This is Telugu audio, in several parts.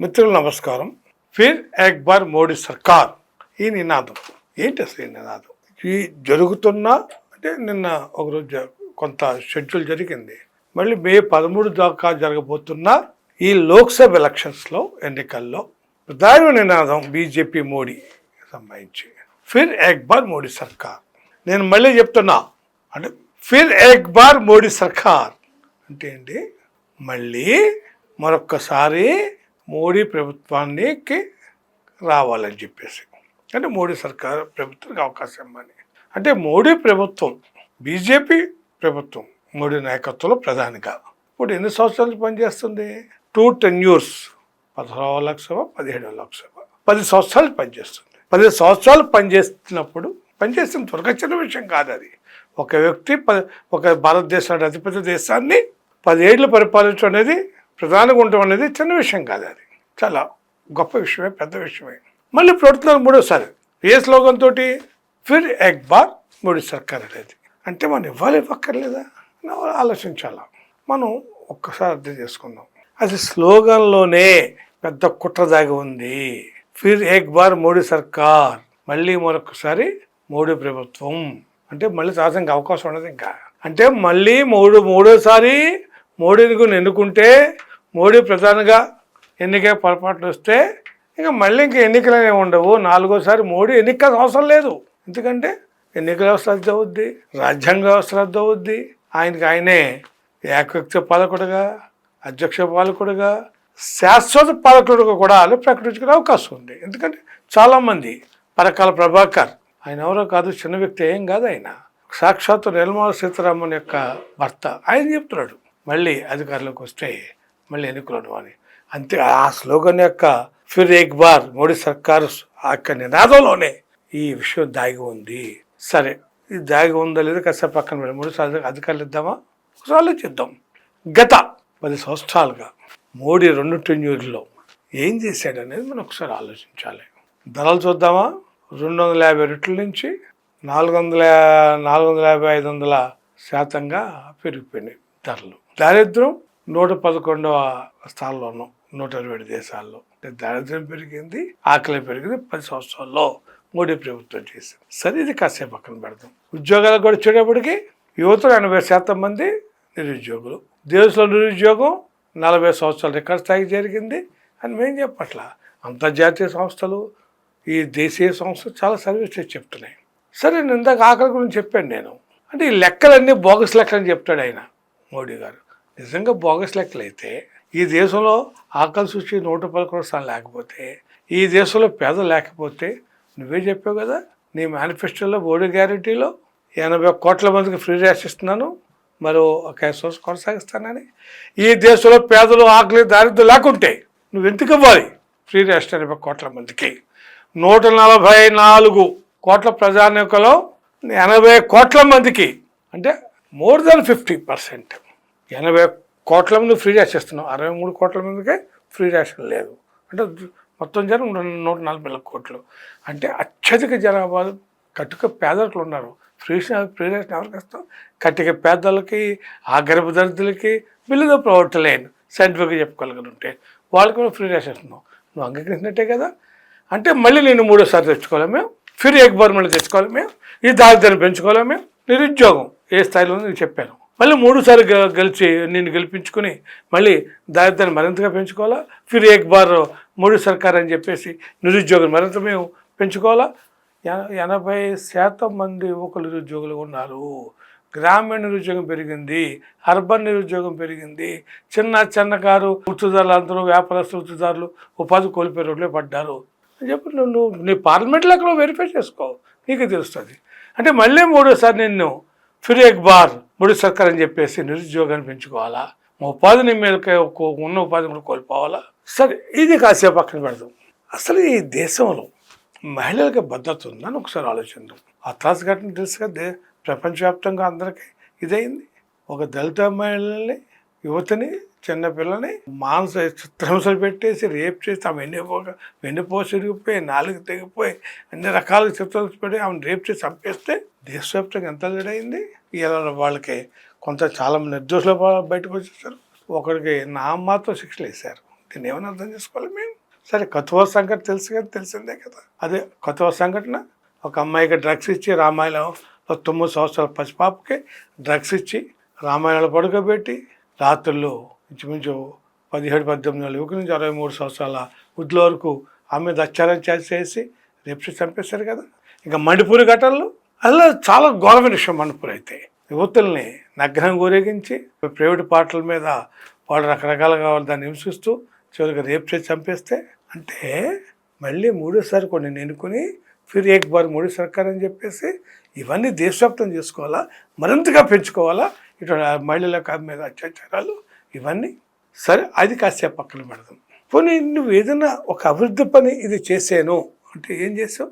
మిత్రులు నమస్కారం. ఫిర్ అక్బర్ మోడీ సర్కార్. ఈ నినాదం. ఏంటి అసలు ఈ నినాదం? ఈ జరుగుతున్న అంటే నిన్న ఒకరోజు కొంత షెడ్యూల్ జరిగింది. మళ్ళీ మే పదమూడు దాకా జరగబోతున్న ఈ లోక్సభ ఎలక్షన్స్లో ఎన్నికల్లో ప్రధాన నినాదం బీజేపీ మోడీ సంబంధించి. ఫిర్ అక్బర్ మోడీ సర్కార్. నేను మళ్ళీ చెప్తున్నా అంటే ఫిర్ అక్బర్ మోడీ సర్కార్ అంటే ఏంటి? మళ్ళీ మరొక్కసారి మోడీ ప్రభుత్వానికి రావాలని చెప్పేసి. అంటే మోడీ సర్కార్ ప్రభుత్వానికి అవకాశం అని అంటే మోడీ ప్రభుత్వం బీజేపీ ప్రభుత్వం మోడీ నాయకత్వంలో ప్రధానిగా. ఇప్పుడు ఎన్ని సంవత్సరాలు పనిచేస్తుంది? టూ టెన్యూర్స్ పదహారవ లోక్సభ పదిహేడవ లోక్సభ. పది సంవత్సరాలు పనిచేస్తుంది. పది సంవత్సరాలు పనిచేస్తున్నప్పుడు పనిచేస్తున్న త్వరగా చిన్న విషయం కాదు అది. ఒక వ్యక్తి ప- ఒక భారతదేశానికి అతిపెద్ద దేశాన్ని పదేళ్ళు పరిపాలించడం అనేది ప్రధానంగా ఉండటం అనేది చిన్న విషయం కాదు అది. చాలా గొప్ప విషయమే పెద్ద విషయమే. మళ్ళీ ప్రొడుతున్నారు మూడోసారి. ఏ స్లోగన్ తోటి? ఫిర్ ఎక్ బార్ మోడీ సర్కార్ అనేది. అంటే మనం ఇవ్వాలి ఇవ్వక్కర్లేదా? ఆలోచించాలా? మనం ఒక్కసారి అర్థం చేసుకుందాం. అది స్లోగన్లోనే పెద్ద కుట్ర దాగి ఉంది. ఫిర్ ఎక్ బార్ మోడీ సర్కార్. మళ్ళీ మరొకసారి మోడీ ప్రభుత్వం. అంటే మళ్ళీ రావడానికి అవకాశం ఉండదు ఇంకా. అంటే మళ్ళీ మూడు మూడోసారి మోడీని కూడా ఎన్నుకుంటే మోడీ ప్రధానిగా ఎన్నిక పొరపాట్లు వస్తే ఇంకా మళ్ళీ ఇంకా ఎన్నికలు అనేవి ఉండవు. నాలుగోసారి మోడీ ఎన్నికల అవసరం లేదు. ఎందుకంటే ఎన్నికల వ్యవస్థ రద్దు అవుద్ది రాజ్యాంగ వ్యవస్థ రద్దు అవుద్ది. ఆయనకి ఆయనే ఏకవ్యక్తి పాలకుడుగా అధ్యక్ష పాలకుడుగా శాశ్వత పాలకుడుగా కూడా వాళ్ళు ప్రకటించుకునే అవకాశం ఉంది. ఎందుకంటే చాలామంది పరకాల ప్రభాకర్ ఆయన ఎవరో కాదు చిన్న వ్యక్తి ఏం కాదు ఆయన. సాక్షాత్తు నిర్మలా సీతారామన్ యొక్క భర్త. ఆయన చెప్తున్నాడు మళ్ళీ అధికారంలోకి వస్తే మళ్ళీ ఎన్నికలు అని అంతే ఆ స్లోగన్ యొక్క ఫిర్ ఎక్ బార్ మోడీ సర్కారు ఆ యొక్క నినాదంలోనే ఈ విషయం దాగి ఉంది. సరే ఇది దాగి ఉందో లేదో కాసేపు పక్కన మూడు సార్లు అధికారులు ఇద్దామా? ఒకసారి ఆలోచిద్దాం. గత పది సంవత్సరాలుగా మోడీ రెండు టెన్యూర్లో ఏం చేశాడు అనేది మనం ఒకసారి ఆలోచించాలి. ధరలు చూద్దామా? రెండు వందల యాభై రెట్ల నుంచి నాలుగు వందల నాలుగు వందల యాభై ఐదు వందల శాతంగా పెరిగిపోయినాయి ధరలు. దారిద్ర్యం నూట పదకొండవ స్థానంలోనూ నూట ఇరవై ఏడు దేశాల్లో. దారిద్ర్యం పెరిగింది ఆకలి పెరిగింది పది సంవత్సరాల్లో మోడీ ప్రభుత్వం చేసింది. సరే ఇది కాసేపు పక్కన పెడదాం. ఉద్యోగాలకు కూడా వచ్చేటప్పటికి యువతలు ఎనభై శాతం మంది నిరుద్యోగులు. దేశంలో నిరుద్యోగం నలభై సంవత్సరాల రికార్డు స్థాయికి జరిగింది అని మేము చెప్పట్లా. అంతర్జాతీయ సంస్థలు ఈ దేశీయ సంస్థలు చాలా సర్వీస్ చెప్తున్నాయి. సరే నేను ఇందాక ఆకలి గురించి చెప్పాను నేను. అంటే ఈ లెక్కలన్నీ బోగస్ లెక్కలని చెప్తాడు ఆయన మోడీ గారు. నిజంగా బోగస్ లెక్కలైతే ఈ దేశంలో ఆకలి సూచి నూట పదకొండు స్థానం లేకపోతే ఈ దేశంలో పేద లేకపోతే నువ్వే చెప్పావు కదా నీ మేనిఫెస్టోలో మోడీ గ్యారంటీలో ఎనభై కోట్ల మందికి ఫ్రీ ర్యాష్ ఇస్తున్నాను మరో ఒక సోర్స్ కొనసాగిస్తానని. ఈ దేశంలో పేదలు ఆకలి దారిద్ర్యం లేకుంటే నువ్వు ఎందుకు ఇవ్వాలి ఫ్రీ రేషన్ ఎనభై కోట్ల మందికి? నూట నలభై నాలుగు కోట్ల ప్రజానికలో ఎనభై కోట్ల మందికి అంటే మోర్ దెన్ ఫిఫ్టీ పర్సెంట్ ఎనభై కోట్ల మంది ఫ్రీ ర్యాష్ ఇస్తున్నాం అరవై మూడు కోట్ల మందికే ఫ్రీ రేషన్ లేదు. అంటే మొత్తం జనం నూట నలభై వేల కోట్లు. అంటే అత్యధిక జనాభా కట్టుక పేదలు ఉన్నారు. ఫ్రీ ఫ్రీ రేషన్ ఎవరికి ఇస్తాం? కట్టిక పేదలకి ఆ గర్భదరిద్రులకి బిల్లుగా ప్రవర్తలేను సైంటిఫిక్గా చెప్పుకోగలుగుతుంటే ఉంటే వాళ్ళకి కూడా ఫ్రీ రేషన్ ఇస్తున్నాం. నువ్వు అంగీకరించినట్టే కదా. అంటే మళ్ళీ నేను మూడోసారి తెచ్చుకోవాలి మేము. ఫ్రీ ఎగ్ తెచ్చుకోవాలి మేము. ఈ దారిద్ర్యం పెంచుకోవాలి మేము. నిరుద్యోగం ఏ స్థాయిలో ఉందో నేను చెప్పాను. మళ్ళీ మూడుసార్లు గెలిచి నేను గెలిపించుకుని మళ్ళీ దారిద్ర్యాన్ని మరింతగా పెంచుకోవాలా? ఫిర్ ఏక్ బార్ మోడీ సర్కార్ అని చెప్పేసి నిరుద్యోగం మరింత మేము పెంచుకోవాలా? ఎనభై శాతం మంది యువకులు నిరుద్యోగులు ఉన్నారు. గ్రామీణ నిరుద్యోగం పెరిగింది అర్బన్ నిరుద్యోగం పెరిగింది. చిన్న చిన్నకారు వృత్తిదారులు అందరూ వ్యాపారస్తు వృత్తిదారులు ఉపాధి కోల్పోయే రోడ్లే పడ్డారు. అని చెప్పి నువ్వు నీ పార్లమెంట్లో అక్కడ వెరిఫై చేసుకో. నీకు తెలుస్తుంది. అంటే మళ్ళీ మూడోసారి నిన్ను ఫిర్ ఎక్ బార్ ముడి సర్కార్ అని చెప్పేసి నిరుద్యోగాన్ని పెంచుకోవాలా? మా ఉపాధిని మీద ఉన్న ఉపాధిని కూడా కోల్పోవాలా? సరే ఇది కాసేపు పక్కన పెడదాం. అసలు ఈ దేశంలో మహిళలకి భద్రత ఉందని ఒకసారి ఆలోచిద్దాం. అత్రాస్ ఘటన తెలుసు కదా ప్రపంచవ్యాప్తంగా అందరికీ ఇదైంది ఒక దళిత మహిళల్ని యువతిని చిన్నపిల్లని మాంస చిత్రహింసలు పెట్టేసి రేప్ చేసి ఆమె వెన్నుపోక వెన్నుపోసి ఇరిగిపోయి నాలుగు తెగిపోయి అన్ని రకాల చిత్రహింస పెట్టి ఆమెను రేప్ చేసి చంపేస్తే దేశవ్యాప్తంగా ఎంత లేడైంది ఇలా వాళ్ళకి కొంత చాలా నిర్దోషులు బయటకు వచ్చేసారు. ఒకరికి నా మాత్రం శిక్షలు వేశారు దీన్ని ఏమైనా అర్థం చేసుకోవాలి మేము? సరే కథవ సంఘటన తెలుసు కదా తెలిసిందే కదా. అదే కథవ సంఘటన ఒక అమ్మాయికి డ్రగ్స్ ఇచ్చి రామాయణంలో తొమ్మిది సంవత్సరాల పసిపాపకి డ్రగ్స్ ఇచ్చి రామాయణంలో పడుకోబెట్టి రాత్రుల్లో ఇంచుమించు పదిహేడు పద్దెనిమిది నెలల యువకు నుంచి అరవై మూడు సంవత్సరాల వృద్ధుల వరకు ఆమె మీద అత్యాచారం చేసి రేపు చంపేశారు కదా. ఇంకా మణిపూరి ఘటనలు అలా చాలా ఘోరమైన విషయం మణిపూర్ అయితే. యువతుల్ని నగ్నం ఊరేగించి ప్రైవేట్ పాటల మీద వాళ్ళు రకరకాలుగా దాన్ని హింసిస్తూ చివరికి రేపు చేసి చంపేస్తే అంటే మళ్ళీ మూడోసారి కొన్ని ఎన్నుకొని ఫిర్ ఏక్ బార్ మోడీ సర్కార్ అని చెప్పేసి ఇవన్నీ దేశవ్యాప్తం చేసుకోవాలా మరింతగా పెంచుకోవాలా ఇటు మహిళల మీద అత్యాచారాలు ఇవన్నీ. సరే అది కాసేపు పక్కన పెడదాం. పోనీ నువ్వు ఏదైనా ఒక అభివృద్ధి పని ఇది చేసాను అంటే ఏం చేసావు?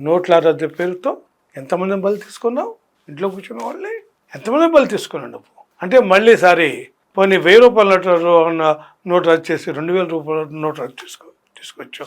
నోట్ల రద్దు పేరుతో ఎంతమంది బలి తీసుకున్నావు? ఇంట్లో కూర్చున్న వాళ్ళే? ఎంతమంది బలి తీసుకున్నావు నువ్వు? అంటే మళ్ళీ సారి పోనీ వెయ్యి రూపాయల నోటు ర- నోట్ రద్దు చేసి రెండు వేల రూపాయల నోట్ రద్దు తీసుకో తీసుకొచ్చావు.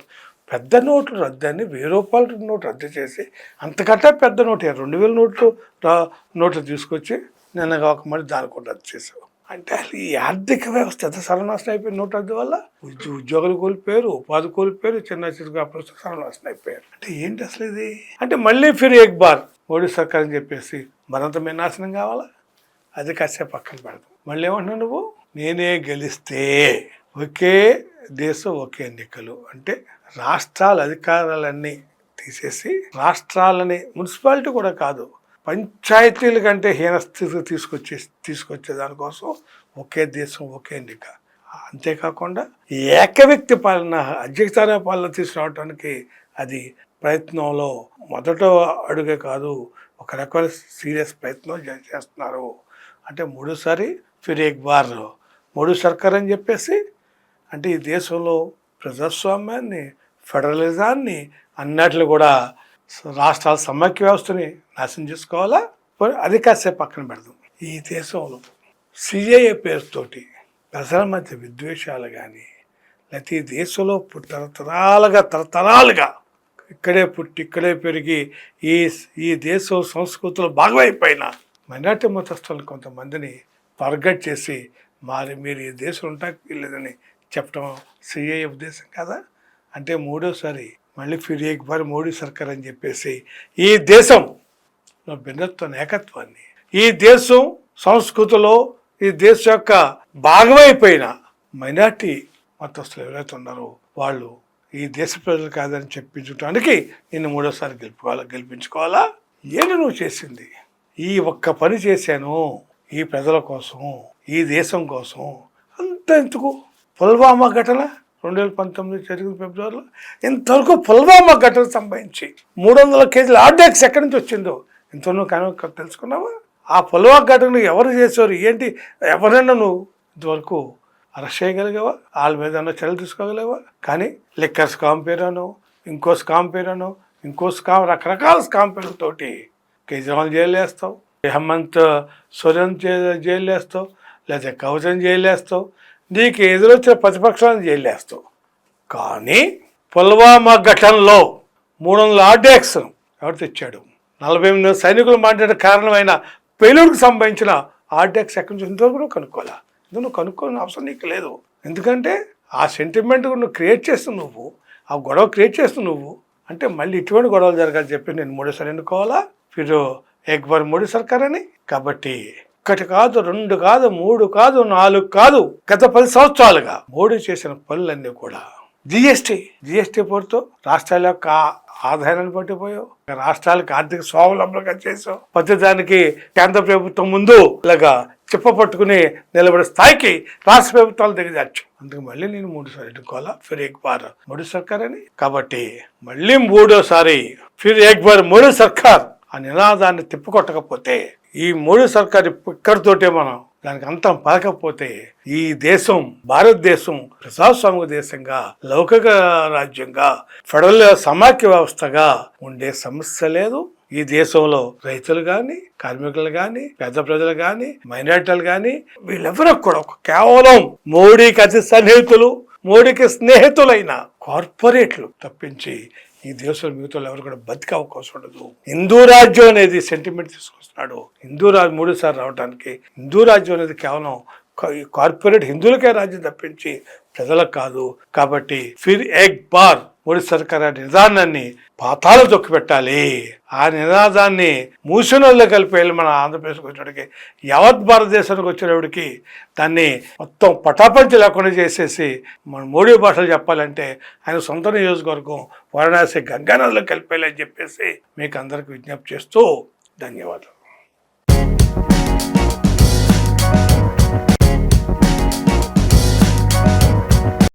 పెద్ద నోట్లు రద్దు అని వెయ్యి రూపాయల నోటు రద్దు చేసి అంతకంటే పెద్ద నోటు. రెండు వేల నోట్లు రా- నోట్లు తీసుకొచ్చి నిన్న ఒక మళ్ళీ దాని కూడా రద్దు చేసావు. అంటే అసలు ఈ ఆర్థిక వ్యవస్థ ఎంత సర్వనాశనం అయిపోయింది నోటు రద్దు వల్ల? ఉద్యో- ఉద్యోగులు కోల్పోయారు ఉపాధి కోల్పోయారు చిన్న చిన్న అప్పుడు సర్వనాశనం అయిపోయారు. అంటే ఏంటి అసలు ఇది? అంటే మళ్ళీ ఫిర్ ఎక్ బార్ మోడీ సర్కార్ అని చెప్పేసి మరింత మీద నాశనం కావాలా? అది కాసేపు పక్కన పెడతాం మళ్ళీ ఏమంటున్నావు నువ్వు? నేనే గెలిస్తే ఒకే దేశం ఒకే ఎన్నికలు. అంటే రాష్ట్రాల అధికారాలన్నీ తీసేసి రాష్ట్రాలని మున్సిపాలిటీ కూడా కాదు పంచాయతీల కంటే హీనస్థితి తీసుకొచ్చే తీసుకొచ్చే దానికోసం ఒకే దేశం ఒకే ఎన్నిక అంతేకాకుండా ఏకవ్యక్తి పాలన అధ్యక్షార పాలన తీసుకురావడానికి అది ప్రయత్నంలో మొదట అడుగే కాదు ఒక రకమైన సీరియస్ ప్రయత్నం చేస్తున్నారు. అంటే మూడోసారి ఫిర్ బార్ మూడు సర్కార్ అని చెప్పేసి అంటే ఈ దేశంలో ప్రజాస్వామ్యాన్ని ఫెడరలిజాన్ని అన్నట్లు కూడా రాష్ట్రాల సమైక్య వ్యవస్థని నాశనం చేసుకోవాలా? అది కాసేపు పక్కన పెడదాం. ఈ దేశంలో సిఐఏ పేరుతోటి ప్రజల మధ్య విద్వేషాలు కానీ లేకపోతే ఈ దేశంలో పు- తరతరాలుగా తరతరాలుగా ఇక్కడే పుట్టి ఇక్కడే పెరిగి ఈ ఈ దేశం సంస్కృతిలో భాగమైపోయిన మైనార్టీ మతస్థులను కొంతమందిని టార్గెట్ చేసి మరి మీరు ఈ దేశం ఉంటాకి లేదని చెప్పడం సిఐ ఉద్దేశం కదా? అంటే మూడోసారి మళ్ళీ ఫిర్ ఏక్ బార్ మోడీ సర్కార్ అని చెప్పేసి. ఈ దేశం భిన్నత్వ ఏకత్వాన్ని ఈ దేశం సంస్కృతిలో ఈ దేశం యొక్క భాగమైపోయిన మైనార్టీ మతస్థులు ఎవరైతే ఉన్నారో వాళ్ళు ఈ దేశ ప్రజలు కాదని చెప్పించడానికి నిన్ను మూడోసారి గెలుపుకోవాలా గెలిపించుకోవాలా? ఏంటి నువ్వు చేసింది? ఈ ఒక్క పని చేశాను. ఈ ప్రజల కోసం ఈ దేశం కోసం. అంత ఎందుకు పుల్వామా ఘటన? రెండు వేల పంతొమ్మిది జరిగిన ఫిబ్రవరిలో. ఇంతవరకు పుల్వామా ఘటన సంభవించి మూడు వందల కేజీల ఆర్డెక్స్ ఎక్కడి నుంచి వచ్చిందో ఇంతవరకు కానీ తెలుసుకున్నావా? ఆ పుల్వామా ఘటన ఎవరు చేశారు? ఏంటి? ఎవరైనా నువ్వు ఇంతవరకు అరెస్ట్ చేయగలిగావా? వాళ్ళ మీద ఏమన్నా చర్యలు తీసుకోగలిగావా? కానీ లిక్కర్ స్కామ్ పేరాను ఇంకో స్కామ్ పేరాను ఇంకో స్కామ్ రకరకాల స్కామ్ పేరుతోటి కేజ్రీవాల్ జైలు వేస్తావు హేమంత్ సోరెన్ జైలు వేస్తావు లేదా కౌజన్ జైలు వేస్తావు నీకు ఎదురొచ్చిన ప్రతిపక్షాలను జైలేస్తావు కానీ పుల్వామా ఘటనలో మూడు వందల ఆర్డెక్స్ ఎవరు తెచ్చాడు? నలభై ఎనిమిది సైనికులు మాట్లాడే కారణమైన పేలూరుకు సంబంధించిన ఆర్డేక్స్ ఎక్కడి నుంచి ఉందో కూడా కనుక్కోవాలా? నువ్వు కనుక్కోని అవసరం నీకు లేదు. ఎందుకంటే ఆ సెంటిమెంట్ నువ్వు క్రియేట్ చేస్తు నువ్వు ఆ గొడవ క్రియేట్ చేస్తు నువ్వు. అంటే మళ్ళీ ఇటువంటి గొడవలు జరగాలి చెప్పి నేను మూడోసారి ఎన్నుకోవాలా? ఫిర్ ఎక్ బార్ మోడీ సర్కార్ అని కాబట్టి ఒకటి కాదు రెండు కాదు మూడు కాదు నాలుగు కాదు గత పది సంవత్సరాలుగా మోడీ చేసిన పనులన్నీ కూడా జిఎస్టి జిఎస్టి పోరుతో రాష్ట్రాల యొక్క ఆదాయాన్ని పట్టిపోయావు. రాష్ట్రాలకు ఆర్థిక స్వావలంబనగా చేసావు ప్రతి కేంద్ర ప్రభుత్వం ముందు ఇలాగా చిప్ప పట్టుకుని నిలబడే స్థాయికి రాష్ట్ర ప్రభుత్వాలు దిగజార్చు అందుకు మళ్ళీ నేను మూడుసారి ఎన్నుకోవాలా? ఫిర్ ఏక్ బార్ మోడీ సర్కార్ అని కాబట్టి మళ్ళీ మూడోసారి ఫిర్ ఏక్ బార్ మోడీ సర్కార్ ఆ నినాదాన్ని తిప్పుకొట్టకపోతే ఈ మోడీ సర్కార్ ఇక్కడితోటే మనం దానికి అంతం పలకపోతే ఈ దేశం భారతదేశం ప్రజాస్వామిక దేశంగా లౌకిక రాజ్యంగా ఫెడరల్ సమాఖ్య వ్యవస్థగా ఉండే సమస్య లేదు. ఈ దేశంలో రైతులు కానీ కార్మికులు కానీ పేద ప్రజలు కానీ మైనార్టీలు కానీ వీళ్ళెవరూ కూడా ఒక కేవలం మోడీకి అతి సన్నిహితులు మోడీకి స్నేహితులైన కార్పొరేట్లు తప్పించి ఈ దేశంలో మిగతా ఎవరు కూడా బతికే అవకాశం ఉండదు. హిందూ రాజ్యం అనేది సెంటిమెంట్ తీసుకొస్తున్నాడు. హిందూ రాజు మూడు సార్లు రావడానికి హిందూ రాజ్యం అనేది కేవలం ఈ కార్పొరేట్ హిందువులకే రాజ్యం తప్పించి ప్రజలకు కాదు. కాబట్టి ఫిర్ ఎగ్ బార్. మోడీ సర్కార్ అనే నిదానాన్ని పాతాలు తొక్కిపెట్టాలి ఆ నినాదాన్ని మూసినోళ్ళు కలిపి వెళ్ళి మన ఆంధ్రప్రదేశ్కి వచ్చేటికి యావత్ భారతదేశానికి వచ్చేటప్పటికి దాన్ని మొత్తం పటాపంచి లేకుండా చేసేసి మన మోడీ భాషలు చెప్పాలంటే ఆయన సొంత నియోజకవర్గం వారణాసి గంగానదిలో కలిపేయాలని చెప్పేసి మీకు అందరికి విజ్ఞప్తి చేస్తూ ధన్యవాదాలు.